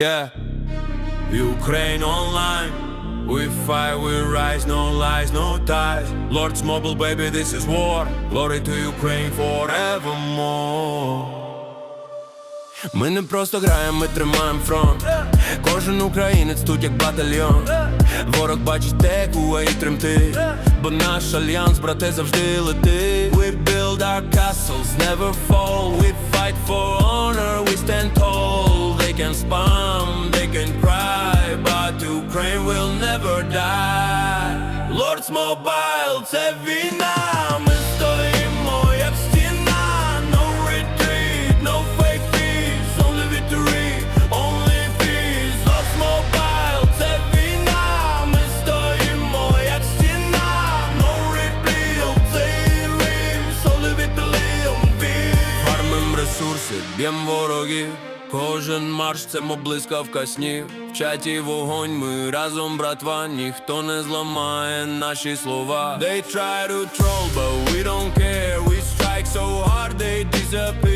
Yeah, Ukraine online. We fight, we rise, no lies, no ties. Lord's mobile, baby, this is war. Glory to Ukraine forevermore. Ми не просто граємо, ми тримаємо фронт. Кожен українець тут як батальйон. Ворог бачить теку, і тремтить. Бо наш альянс, брате, завжди летить. We build our castles, never fall. We fight can spam, they can cry, but Ukraine will never die. Lord's Mobile, це війна. Ми стоїмо як стіна. No retreat, no fake peace, only victory, only peace. Lord's Mobile, це війна. Ми стоїмо як стіна. No repeal, цей Рим, only victory, only peace. Фармим ресурси, б'єм ворогів. Кожен марш це моблискавка снів. В чаті вогонь, ми разом, братва, ніхто не зламає наші слова. They try to troll, but we don't care. We strike so hard they disappear.